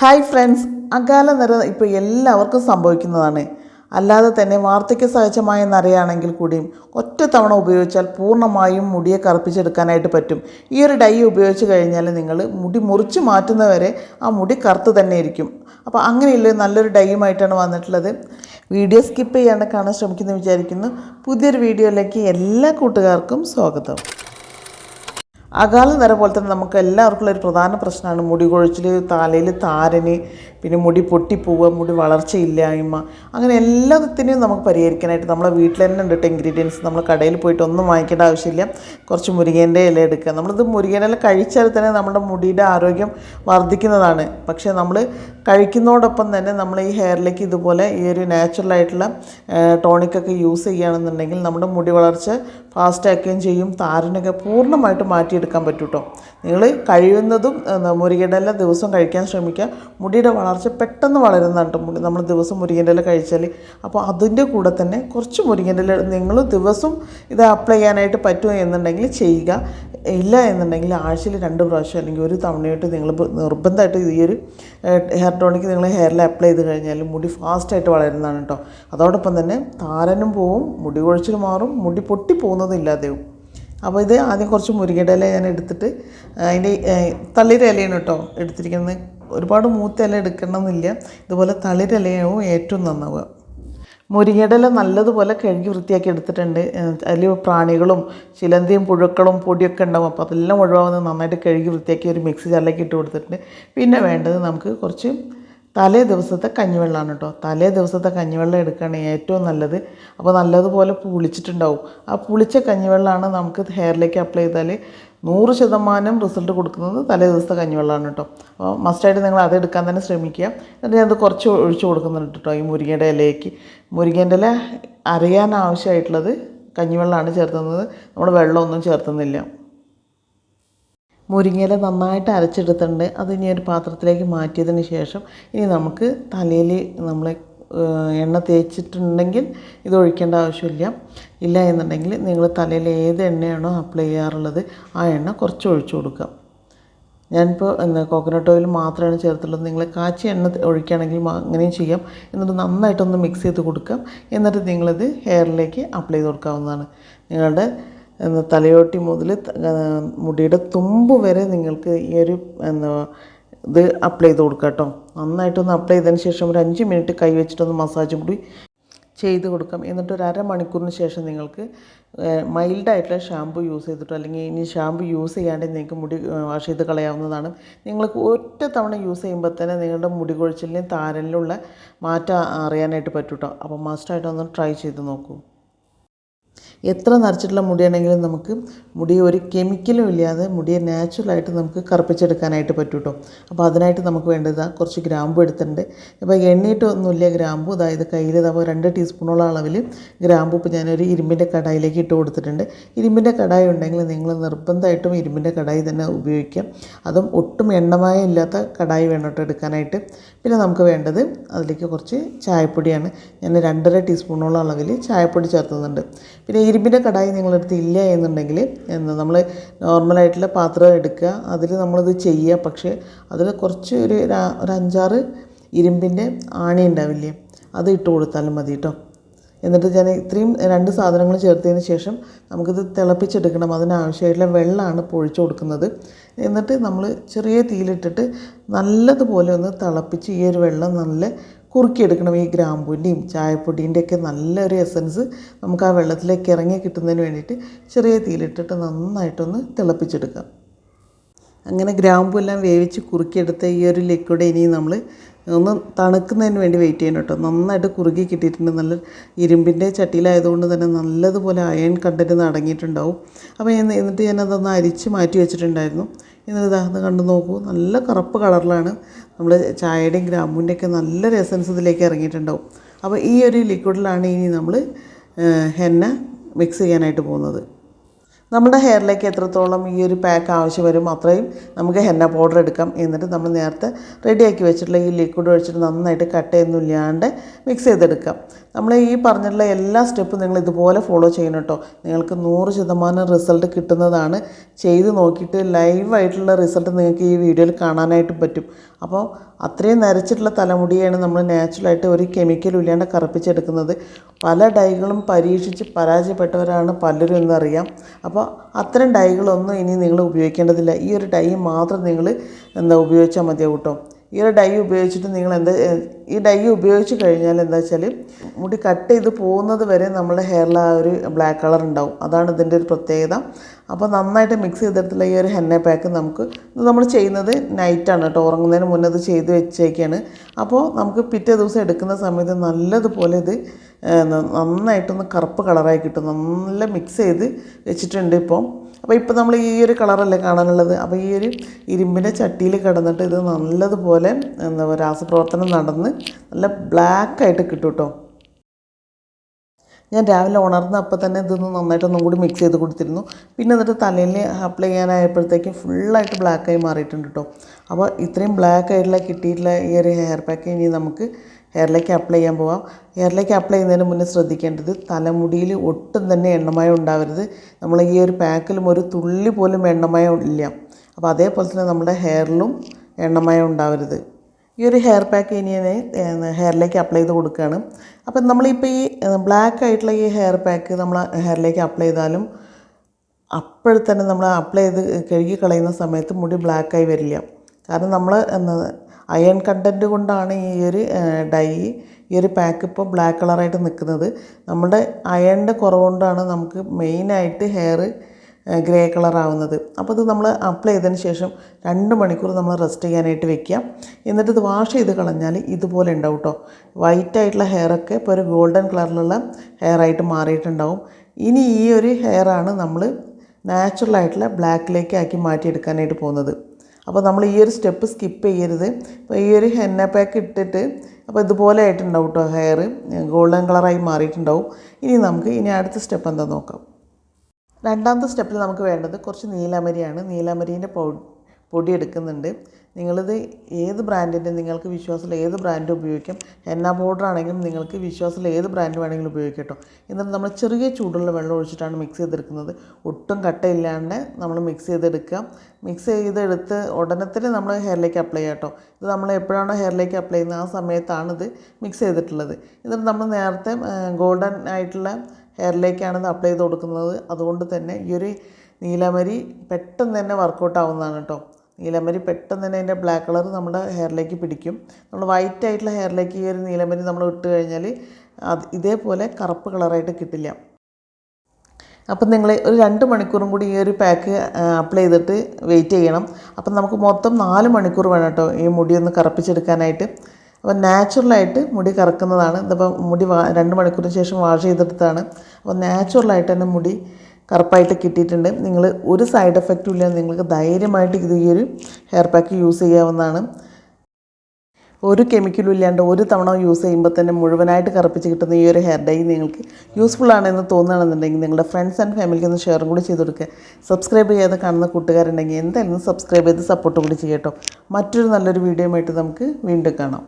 Hi friends അകാല നിര ഇപ്പോൾ എല്ലാവർക്കും സംഭവിക്കുന്നതാണ്. അല്ലാതെ തന്നെ വാർദ്ധക്യ സഹജമായ നരയാണെങ്കിൽ കൂടിയും ഒറ്റ തവണ ഉപയോഗിച്ചാൽ പൂർണമായും മുടിയെ കറുപ്പിച്ചെടുക്കാനായിട്ട് പറ്റും. ഈ ഒരു ഡൈ ഉപയോഗിച്ച് കഴിഞ്ഞാൽ നിങ്ങൾ മുടി മുറിച്ച് മാറ്റുന്നവരെ ആ മുടി കറുത്ത് തന്നെ ഇരിക്കും. അപ്പോൾ അങ്ങനെയുള്ള നല്ലൊരു ഡൈയുമായിട്ടാണ് വന്നിട്ടുള്ളത്. വീഡിയോ സ്കിപ്പ് ചെയ്യാണ്ട് കാണാൻ ശ്രമിക്കുന്നു വിചാരിക്കുന്നു. പുതിയൊരു വീഡിയോയിലേക്ക് എല്ലാ കൂട്ടുകാർക്കും സ്വാഗതം. അകാല നിര പോലെ തന്നെ നമുക്ക് എല്ലാവർക്കും ഉള്ള ഒരു പ്രധാന പ്രശ്നമാണ് മുടി കൊഴിച്ചിൽ തലയിൽ താരന് പിന്നെ മുടി പൊട്ടിപ്പോവുക മുടി വളർച്ചയില്ലായ്മ. അങ്ങനെ എല്ലാത്തിനെയും നമുക്ക് പരിഹരിക്കാനായിട്ട് നമ്മളെ വീട്ടിൽ തന്നെ ഉണ്ട് ഇൻഗ്രീഡിയൻസ് നമ്മൾ കടയിൽ പോയിട്ട് ഒന്നും വാങ്ങിക്കേണ്ട ആവശ്യമില്ല. കുറച്ച് മുരിങ്ങേന്റെ ഇല എടുക്കുക. നമ്മളിത് മുരിങ്ങേന്റെ ഇല കഴിച്ചാൽ തന്നെ നമ്മുടെ മുടിയുടെ ആരോഗ്യം വർദ്ധിക്കുന്നതാണ്. പക്ഷേ നമ്മൾ കഴിക്കുന്നതോടൊപ്പം തന്നെ നമ്മൾ ഈ ഹെയറിലേക്ക് ഇതുപോലെ ഈ ഒരു നാച്ചുറലായിട്ടുള്ള ടോണിക്കൊക്കെ യൂസ് ചെയ്യുകയാണെന്നുണ്ടെങ്കിൽ നമ്മുടെ മുടി വളർച്ച ഫാസ്റ്റാക്കുകയും ചെയ്യും. താരനൊക്കെ പൂർണമായിട്ട് മാറ്റിയെടുക്കാൻ പറ്റൂട്ടോ. കേട്ടോ നിങ്ങൾ കഴിയുന്നതും എന്താ, മുരിങ്ങയുടെ ഇല ദിവസം കഴിക്കാൻ ശ്രമിക്കുക. മുടിയുടെ വളർച്ച പെട്ടെന്ന് വളരുന്നതാണ് മുടി നമ്മൾ ദിവസം മുരിങ്ങന്റെ ഇല കഴിച്ചാൽ. അപ്പോൾ അതിന്റെ കൂടെ തന്നെ കുറച്ച് മുരിങ്ങന്റെ ഇല നിങ്ങൾ ദിവസം ഇത് അപ്ലൈ ചെയ്യാനായിട്ട് പറ്റുമോ എന്നുണ്ടെങ്കിൽ ചെയ്യുക. ഇല്ല എന്നുണ്ടെങ്കിൽ ആഴ്ചയിൽ രണ്ട് പ്രാവശ്യം അല്ലെങ്കിൽ ഒരു തവണയായിട്ട് നിങ്ങൾ നിർബന്ധമായിട്ട് ഈ ഒരു ഹെയർ ടോണിക്ക് നിങ്ങൾ ഹെയറിൽ അപ്ലൈ ചെയ്ത് കഴിഞ്ഞാൽ മുടി ഫാസ്റ്റായിട്ട് വളരുന്നതാണ് കേട്ടോ. അതോടൊപ്പം തന്നെ താരനും പോവും മുടി കൊഴിച്ചിൽ മാറും മുടി പൊട്ടി പോകുന്നതും ഇല്ലാതെയും അപ്പോൾ ഇത് ആദ്യം കുറച്ച് മുരിങ്ങയുടെ ഞാൻ എടുത്തിട്ട് അതിന്റെ തളിര ഇലയാണ് കേട്ടോ എടുത്തിരിക്കുന്നത്. ഒരുപാട് മൂത്ത ഇല എടുക്കണമെന്നില്ല. ഇതുപോലെ തളിര ഇലയാവും ഏറ്റവും നന്നാവുക. മുരിങ്ങയുടെ നല്ലതുപോലെ കഴുകി വൃത്തിയാക്കി എടുത്തിട്ടുണ്ട്. അതിൽ പ്രാണികളും ചിലന്തിയും പുഴുക്കളും പൊടിയൊക്കെ ഉണ്ടാവും. അപ്പോൾ അതെല്ലാം ഒഴിവാകുന്നത് നന്നായിട്ട് കഴുകി വൃത്തിയാക്കി ഒരു മിക്സി ജാറിലേക്ക് ഇട്ട് കൊടുത്തിട്ടുണ്ട്. പിന്നെ വേണ്ടത് നമുക്ക് കുറച്ച് തലേ ദിവസത്തെ കഞ്ഞിവെള്ളമാണ് കേട്ടോ തലേ ദിവസത്തെ കഞ്ഞിവെള്ളം എടുക്കുകയാണ് ഏറ്റവും നല്ലത്. അപ്പോൾ നല്ലതുപോലെ പുളിച്ചിട്ടുണ്ടാവും. ആ പുളിച്ച കഞ്ഞിവെള്ളമാണ് നമുക്ക് ഹെയറിലേക്ക് അപ്ലൈ ചെയ്താൽ നൂറ് ശതമാനം റിസൾട്ട് കൊടുക്കുന്നത് തലേ ദിവസത്തെ കഞ്ഞിവെള്ളമാണ് കേട്ടോ അപ്പോൾ മസ്റ്റായിട്ട് നിങ്ങൾ അതെടുക്കാൻ തന്നെ ശ്രമിക്കുക. എന്നിട്ട് ഞാനത് കുറച്ച് ഒഴിച്ചു കൊടുക്കുന്നുണ്ട് കേട്ടോ ഈ മുരിങ്ങയുടെ ഇലയ്ക്ക്. മുരിങ്ങേന്റെ ഇല അരയാൻ ആവശ്യമായിട്ടുള്ളത് കഞ്ഞിവെള്ളമാണ് ചേർത്തുന്നത്. നമ്മൾ വെള്ളമൊന്നും ചേർത്തുന്നില്ല. മുരിങ്ങയില നന്നായിട്ട് അരച്ചെടുത്തിട്ടുണ്ട്. അത് ഇനി ഒരു പാത്രത്തിലേക്ക് മാറ്റിയതിന് ശേഷം ഇനി നമുക്ക് തലയിൽ നമ്മൾ എണ്ണ തേച്ചിട്ടുണ്ടെങ്കിൽ ഇത് ഒഴിക്കേണ്ട ആവശ്യമില്ല. ഇല്ല എന്നുണ്ടെങ്കിൽ നിങ്ങൾ തലയിൽ ഏത് എണ്ണയാണോ അപ്ലൈ ചെയ്യാറുള്ളത് ആ എണ്ണ കുറച്ച് ഒഴിച്ചു കൊടുക്കുക. ഞാനിപ്പോൾ എന്താ കോക്കനട്ട് ഓയിൽ മാത്രമാണ് ചേർത്തുള്ളത് നിങ്ങൾ കാച്ചി എണ്ണ ഒഴിക്കുകയാണെങ്കിൽ അങ്ങനെയും ചെയ്യാം. എന്നിട്ട് നന്നായിട്ടൊന്ന് മിക്സ് ചെയ്ത് കൊടുക്കാം. എന്നിട്ട് നിങ്ങളിത് ഹെയറിലേക്ക് അപ്ലൈ ചെയ്ത് കൊടുക്കാവുന്നതാണ്. നിങ്ങളുടെ തലയോട്ടി മുതൽ മുടിയുടെ തുമ്പ് വരെ നിങ്ങൾക്ക് ഈ ഒരു എന്താ ഇത് അപ്ലൈ ചെയ്ത് കൊടുക്കാം കേട്ടോ. നന്നായിട്ടൊന്ന് അപ്ലൈ ചെയ്തതിന് ശേഷം ഒരു അഞ്ച് മിനിറ്റ് കൈ വെച്ചിട്ടൊന്ന് മസാജും കൂടി ചെയ്ത് കൊടുക്കാം. എന്നിട്ട് ഒരു അരമണിക്കൂറിന് ശേഷം നിങ്ങൾക്ക് മൈൽഡായിട്ടുള്ള ഷാമ്പു യൂസ് ചെയ്തിട്ടോ അല്ലെങ്കിൽ ഇനി ഷാമ്പു യൂസ് ചെയ്യാണ്ട് നിങ്ങൾക്ക് മുടി വാഷ് ചെയ്ത് കളയാവുന്നതാണ്. നിങ്ങൾക്ക് ഒറ്റ തവണ യൂസ് ചെയ്യുമ്പോൾ തന്നെ നിങ്ങളുടെ മുടി കൊഴിച്ചിലിനും താരനിലുള്ള മാറ്റം അറിയാനായിട്ട് പറ്റും കേട്ടോ അപ്പോൾ മസ്റ്റായിട്ടൊന്ന് ട്രൈ ചെയ്ത് നോക്കൂ. എത്ര നരച്ചിട്ടുള്ള മുടിയാണെങ്കിലും നമുക്ക് മുടി ഒരു കെമിക്കലും ഇല്ലാതെ മുടിയെ നാച്ചുറലായിട്ട് നമുക്ക് കറുപ്പിച്ചെടുക്കാനായിട്ട് പറ്റും കേട്ടോ അപ്പോൾ അതിനായിട്ട് നമുക്ക് വേണ്ടത് കുറച്ച് ഗ്രാമ്പു എടുത്തിട്ടുണ്ട്. അപ്പോൾ എണ്ണയിട്ടൊന്നുമില്ല ഗ്രാമ്പു. അതായത് കയ്യിൽ ഇതാകുമ്പോൾ രണ്ട് ടീസ്പൂണോളം അളവിൽ ഗ്രാമ്പു ഇപ്പോൾ ഞാനൊരു ഇരുമ്പിന്റെ കടായിലേക്ക് ഇട്ട് കൊടുത്തിട്ടുണ്ട്. ഇരുമ്പിന്റെ കടായി ഉണ്ടെങ്കിൽ നിങ്ങൾ നിർബന്ധമായിട്ടും ഇരുമ്പിന്റെ കടായി തന്നെ ഉപയോഗിക്കാം. അതും ഒട്ടും എണ്ണമായ ഇല്ലാത്ത കടായി വേണം കേട്ടോ എടുക്കാനായിട്ട്. പിന്നെ നമുക്ക് വേണ്ടത് അതിലേക്ക് കുറച്ച് ചായപ്പൊടിയാണ്. ഞാൻ രണ്ടര ടീസ്പൂണോളം അളവിൽ ചായപ്പൊടി ചേർത്തുന്നുണ്ട്. പിന്നെ ഇരുമ്പിന്റെ കടായി നിങ്ങളടുത്ത് ഇല്ല എന്നുണ്ടെങ്കിൽ നമ്മൾ നോർമലായിട്ടുള്ള പാത്രം എടുക്കുക. അതിൽ നമ്മളത് ചെയ്യുക. പക്ഷേ അതിൽ കുറച്ച് ഒരു ഒരു അഞ്ചാറ് ഇരുമ്പിന്റെ ആണി ഉണ്ടാവില്ലേ അത് ഇട്ട് കൊടുത്താലും മതി കേട്ടോ എന്നിട്ട് ഞാൻ ഇത്രയും രണ്ട് സാധനങ്ങൾ ചേർത്തതിന് ശേഷം നമുക്കിത് തിളപ്പിച്ചെടുക്കണം. അതിനാവശ്യമായിട്ടുള്ള വെള്ളമാണ് പൊഴിച്ചു കൊടുക്കുന്നത്. എന്നിട്ട് നമ്മൾ ചെറിയ തീയിലിട്ടിട്ട് നല്ലതുപോലെ ഒന്ന് തിളപ്പിച്ച് ഈ ഒരു വെള്ളം നല്ല കുറുക്കിയെടുക്കണം ഈ ഗ്രാമ്പൂന്റെയും ചായപ്പൊടീന്റെ ഒക്കെ നല്ലൊരു എസൻസ് നമുക്ക് ആ വെള്ളത്തിലേക്ക് ഇറങ്ങി കിട്ടുന്നതിന് വേണ്ടിയിട്ട് ചെറിയ തീയിലിട്ടിട്ട് നന്നായിട്ടൊന്ന് തിളപ്പിച്ചെടുക്കാം. അങ്ങനെ ഗ്രാമ്പു എല്ലാം വേവിച്ച് കുറുക്കിയെടുത്ത ഈ ഒരു ലിക്വിഡ് ഇനി നമ്മൾ ഒന്ന് തണുക്കുന്നതിന് വേണ്ടി വെയിറ്റ് ചെയ്യണം കേട്ടോ. നന്നായിട്ട് കുറുകി കിട്ടിയിട്ടുണ്ട്. നല്ല ഇരുമ്പിന്റെ ചട്ടിയിലായതുകൊണ്ട് തന്നെ നല്ലതുപോലെ അയൺ കണ്ടന്റ് അടങ്ങിയിട്ടുണ്ടാവും അപ്പോൾ ഞാൻ എന്നിട്ട് ഞാനതൊന്ന് അരിച്ച് മാറ്റി വെച്ചിട്ടുണ്ടായിരുന്നു. ഇതാ അത് കണ്ടു നോക്കൂ. നല്ല കറുപ്പ് കളറിലാണ്. നമ്മൾ ചായയുടെയും ഗ്രാമ്പൂന്റെ ഒക്കെ നല്ലൊരു എസൻസ് ഇതിലേക്ക് ഇറങ്ങിയിട്ടുണ്ടാവും. അപ്പോൾ ഈ ഒരു ലിക്വിഡിലാണ് ഇനി നമ്മൾ ഹെന്ന മിക്സ് ചെയ്യാനായിട്ട് പോകുന്നത്. നമ്മുടെ ഹെയറിലേക്ക് എത്രത്തോളം ഈ ഒരു പാക്ക് ആവശ്യം വരും അത്രയും നമുക്ക് ഹെന്ന പൗഡർ എടുക്കാം. എന്നിട്ട് നമ്മൾ നേരത്തെ റെഡിയാക്കി വെച്ചിട്ടുള്ള ഈ ലിക്വിഡ് ഒഴിച്ചിട്ട് നന്നായിട്ട് കട്ടയൊന്നും ഇല്ലാണ്ട് മിക്സ് ചെയ്തെടുക്കാം. നമ്മൾ ഈ പറഞ്ഞിട്ടുള്ള എല്ലാ സ്റ്റെപ്പും നിങ്ങൾ ഇതുപോലെ ഫോളോ ചെയ്യണം കേട്ടോ നിങ്ങൾക്ക് നൂറ് ശതമാനം റിസൾട്ട് കിട്ടുന്നതാണ്. ചെയ്ത് നോക്കിയിട്ട് ലൈവായിട്ടുള്ള റിസൾട്ട് നിങ്ങൾക്ക് ഈ വീഡിയോയിൽ കാണാനായിട്ട് പറ്റും. അപ്പോൾ അത്രയും നരച്ചിട്ടുള്ള തലമുടിയാണ് നമ്മൾ നാച്ചുറലായിട്ട് ഒരു കെമിക്കലും ഇല്ലാണ്ട് കറുപ്പിച്ചെടുക്കുന്നത്. പല ഡൈകളും പരീക്ഷിച്ച് പരാജയപ്പെട്ടവരാണ് പലരും എന്നറിയാം. അപ്പോൾ അത്തരം ഡൈകളൊന്നും ഇനി നിങ്ങൾ ഉപയോഗിക്കേണ്ടതില്ല. ഈ ഒരു ഡൈ മാത്രം നിങ്ങൾ എന്താ ഉപയോഗിച്ചാൽ മതിയാവും കേട്ടോ ഈ ഒരു ഡൈ ഉപയോഗിച്ചിട്ട് നിങ്ങൾ എന്താ ഈ ഡൈ ഉപയോഗിച്ച് കഴിഞ്ഞാൽ എന്താ വെച്ചാൽ മുടി കട്ട് ചെയ്ത് പോകുന്നത് വരെ നമ്മുടെ ഹെയറിൽ ആ ഒരു ബ്ലാക്ക് കളർ ഉണ്ടാവും. അതാണ് ഇതിന്റെ ഒരു പ്രത്യേകത. അപ്പോൾ നന്നായിട്ട് മിക്സ് ചെയ്തെടുത്തുള്ള ഈ ഒരു ഹെന്ന പാക്ക് നമുക്ക് ഇത് നമ്മൾ ചെയ്യുന്നത് നൈറ്റാണ് കേട്ടോ. ഉറങ്ങുന്നതിന് മുന്നേ ഇത് ചെയ്ത് വെച്ചേക്കാണ്. അപ്പോൾ നമുക്ക് പിറ്റേ ദിവസം എടുക്കുന്ന സമയത്ത് നല്ലതുപോലെ ഇത് നന്നായിട്ടൊന്ന് കറുപ്പ് കളറായി കിട്ടും. നല്ല മിക്സ് ചെയ്ത് വെച്ചിട്ടുണ്ട് ഇപ്പം. അപ്പോൾ ഇപ്പോൾ നമ്മൾ ഈ ഒരു കളറല്ലേ കാണാനുള്ളത്? അപ്പോൾ ഈ ഒരു ഇരുമ്പിന്റെ ചട്ടിയിൽ കിടന്നിട്ട് ഇത് നല്ലതുപോലെ എന്താ പറയുക രാസപ്രവർത്തനം നടന്ന് നല്ല ബ്ലാക്കായിട്ട് കിട്ടും കേട്ടോ. ഞാൻ രാവിലെ ഉണർന്ന അപ്പോൾ തന്നെ ഇതൊന്ന് നന്നായിട്ടൊന്നും കൂടി മിക്സ് ചെയ്ത് കൊടുത്തിരുന്നു. പിന്നെ എന്നിട്ട് തലയിൽ അപ്ലൈ ചെയ്യാനായപ്പോഴത്തേക്കും ഫുള്ളായിട്ട് ബ്ലാക്കായി മാറിയിട്ടുണ്ട് കേട്ടോ. അപ്പോൾ ഇത്രയും ബ്ലാക്ക് ആയിട്ടുള്ള കിട്ടിയിട്ടുള്ള ഈ ഒരു ഹെയർ പാക്ക് ഇനി നമുക്ക് ഹെയറിലേക്ക് അപ്ലൈ ചെയ്യാൻ പോവാം. ഹെയറിലേക്ക് അപ്ലൈ ചെയ്യുന്നതിന് മുന്നേ ശ്രദ്ധിക്കേണ്ടത് തലമുടിയിൽ ഒട്ടും തന്നെ എണ്ണമയം ഉണ്ടാവരുത്. നമ്മൾ ഈ ഒരു പാക്കിലും ഒരു തുള്ളി പോലും എണ്ണമയം ഇല്ല. അപ്പോൾ അതേപോലെ തന്നെ നമ്മുടെ ഹെയറിലും എണ്ണമയം ഉണ്ടാവരുത്. ഈ ഒരു ഹെയർ പാക്ക് ഇനി ഹെയറിലേക്ക് അപ്ലൈ ചെയ്ത് കൊടുക്കുകയാണ്. അപ്പം നമ്മളിപ്പോൾ ഈ ബ്ലാക്ക് ആയിട്ടുള്ള ഈ ഹെയർ പാക്ക് നമ്മൾ ഹെയറിലേക്ക് അപ്ലൈ ചെയ്താലും അപ്പോഴത്തന്നെ നമ്മൾ അപ്ലൈ ചെയ്ത് കഴുകി കളയുന്ന സമയത്ത് മുടി ബ്ലാക്കായി വരില്ല. കാരണം നമ്മൾ അയൺ കണ്ടന്റ് കൊണ്ടാണ് ഈ ഒരു ഡൈ ഈ ഒരു പാക്ക് ഇപ്പോൾ ബ്ലാക്ക് കളറായിട്ട് നിൽക്കുന്നത്. നമ്മുടെ അയണിന്റെ കുറവുകൊണ്ടാണ് നമുക്ക് മെയിനായിട്ട് ഹെയർ ഗ്രേ കളർ ആവുന്നത്. അപ്പോൾ ഇത് നമ്മൾ അപ്ലൈ ചെയ്തതിന് ശേഷം രണ്ട് മണിക്കൂർ നമ്മൾ റെസ്റ്റ് ചെയ്യാനായിട്ട് വെക്കുക എന്നിട്ട് ഇത് വാഷ് ചെയ്ത് കളഞ്ഞാൽ ഇതുപോലെ ഉണ്ടാവും കേട്ടോ. വൈറ്റ് ആയിട്ടുള്ള ഹെയറൊക്കെ ഇപ്പോൾ ഒരു ഗോൾഡൻ കളറിലുള്ള ഹെയർ ആയിട്ട് മാറിയിട്ടുണ്ടാവും. ഇനി ഈ ഒരു ഹെയറാണ് നമ്മൾ നാച്ചുറൽ ആയിട്ടുള്ള ബ്ലാക്കിലേക്ക് ആക്കി മാറ്റിയെടുക്കാനായിട്ട് പോകുന്നത്. അപ്പോൾ നമ്മൾ ഈ ഒരു സ്റ്റെപ്പ് സ്കിപ്പ് ചെയ്യരുത്. അപ്പോൾ ഈ ഒരു ഹെന്ന പാക്ക് ഇട്ടിട്ട് അപ്പോൾ ഇതുപോലെ ആയിട്ടുണ്ടാവും കേട്ടോ ഹെയർ ഗോൾഡൻ കളറായി മാറിയിട്ടുണ്ടാവും. ഇനി നമുക്ക് ഇനി അടുത്ത സ്റ്റെപ്പ് എന്താ നോക്കാം. രണ്ടാമത്തെ സ്റ്റെപ്പിൽ നമുക്ക് വേണ്ടത് കുറച്ച് നീലാമരിയാണ്. നീലാമരീന്റെ പൊടി എടുക്കുന്നുണ്ട്. നിങ്ങളിത് ഏത് ബ്രാൻഡിന്റെ നിങ്ങൾക്ക് വിശ്വാസമുള്ള ഏത് ബ്രാൻഡ് ഉപയോഗിക്കാം എണ്ണ പൗഡർ ആണെങ്കിലും നിങ്ങൾക്ക് വിശ്വാസമുള്ള ഏത് ബ്രാൻഡ് വേണമെങ്കിലും ഉപയോഗിക്കാം എന്നിട്ട് നമ്മൾ ചെറിയ ചൂടുള്ള വെള്ളം ഒഴിച്ചിട്ടാണ് മിക്സ് ചെയ്തെടുക്കുന്നത്. ഒട്ടും കട്ടയില്ലാണ്ട് നമ്മൾ മിക്സ് ചെയ്തെടുക്കുക. മിക്സ് ചെയ്തെടുത്ത് ഉടനെ തന്നെ നമ്മൾ ഹെയറിലേക്ക് അപ്ലൈ ചെയ്യാം കേട്ടോ. ഇത് നമ്മൾ എപ്പോഴാണോ ഹെയറിലേക്ക് അപ്ലൈ ചെയ്യുന്നത് ആ സമയത്താണ് ഇത് മിക്സ് ചെയ്തിട്ടുള്ളത്. എന്നിട്ട് നമ്മൾ നേരത്തെ ഗോൾഡൻ ആയിട്ടുള്ള ഹെയറിലേക്കാണ് ഇത് അപ്ലൈ ചെയ്ത് കൊടുക്കുന്നത്. അതുകൊണ്ട് തന്നെ ഈ ഒരു നീലമരി പെട്ടെന്ന് തന്നെ വർക്കൗട്ട് ആവുന്നതാണ് കേട്ടോ. നീലമരി പെട്ടെന്ന് തന്നെ അതിന്റെ ബ്ലാക്ക് കളർ നമ്മുടെ ഹെയറിലേക്ക് പിടിക്കും. നമ്മൾ വൈറ്റ് ആയിട്ടുള്ള ഹെയറിലേക്ക് ഈ ഒരു നീലമരി നമ്മൾ ഇട്ട് കഴിഞ്ഞാൽ അത് ഇതേപോലെ കറുപ്പ് കളറായിട്ട് കിട്ടില്ല. അപ്പം നിങ്ങൾ ഒരു രണ്ട് മണിക്കൂറും കൂടി ഈ ഒരു പാക്ക് അപ്ലൈ ചെയ്തിട്ട് വെയിറ്റ് ചെയ്യണം. അപ്പം നമുക്ക് മൊത്തം നാല് മണിക്കൂർ വേണം കേട്ടോ ഈ മുടി ഒന്ന് കറുപ്പിച്ചെടുക്കാനായിട്ട്. അപ്പോൾ നാച്ചുറലായിട്ട് മുടി കറക്കുന്നതാണ്. ഇതിപ്പോൾ മുടി രണ്ട് മണിക്കൂറിന് ശേഷം വാഷ് ചെയ്തെടുത്താണ് അപ്പോൾ നാച്ചുറലായിട്ട് തന്നെ മുടി കറുപ്പായിട്ട് കിട്ടിയിട്ടുണ്ട്. നിങ്ങൾ ഒരു സൈഡ് എഫക്റ്റും ഇല്ല നിങ്ങൾക്ക് ധൈര്യമായിട്ട് ഇത് ഈ ഒരു ഹെയർ പാക്ക് യൂസ് ചെയ്യാവുന്നതാണ്. ഒരു കെമിക്കലും ഇല്ലാണ്ട് ഒരു തവണ യൂസ് ചെയ്യുമ്പോൾ തന്നെ മുഴുവനായിട്ട് കറുപ്പിച്ച് കിട്ടുന്ന ഈ ഒരു ഹെയർ ഡൈ നിങ്ങൾക്ക് യൂസ്ഫുൾ ആണെന്ന് തോന്നുകയാണെന്നുണ്ടെങ്കിൽ നിങ്ങളുടെ ഫ്രണ്ട്സ് ആൻഡ് ഫാമിലിക്ക് ഒന്ന് ഷെയറും കൂടി ചെയ്ത് കൊടുക്കുക സബ്സ്ക്രൈബ് ചെയ്യാതെ കാണുന്ന കൂട്ടുകാരുണ്ടെങ്കിൽ എന്തായാലും സബ്സ്ക്രൈബ് ചെയ്ത് സപ്പോർട്ട് കൂടി ചെയ്യട്ടോ. മറ്റൊരു നല്ലൊരു വീഡിയോ ആയിട്ട് നമുക്ക് വീണ്ടും കാണാം.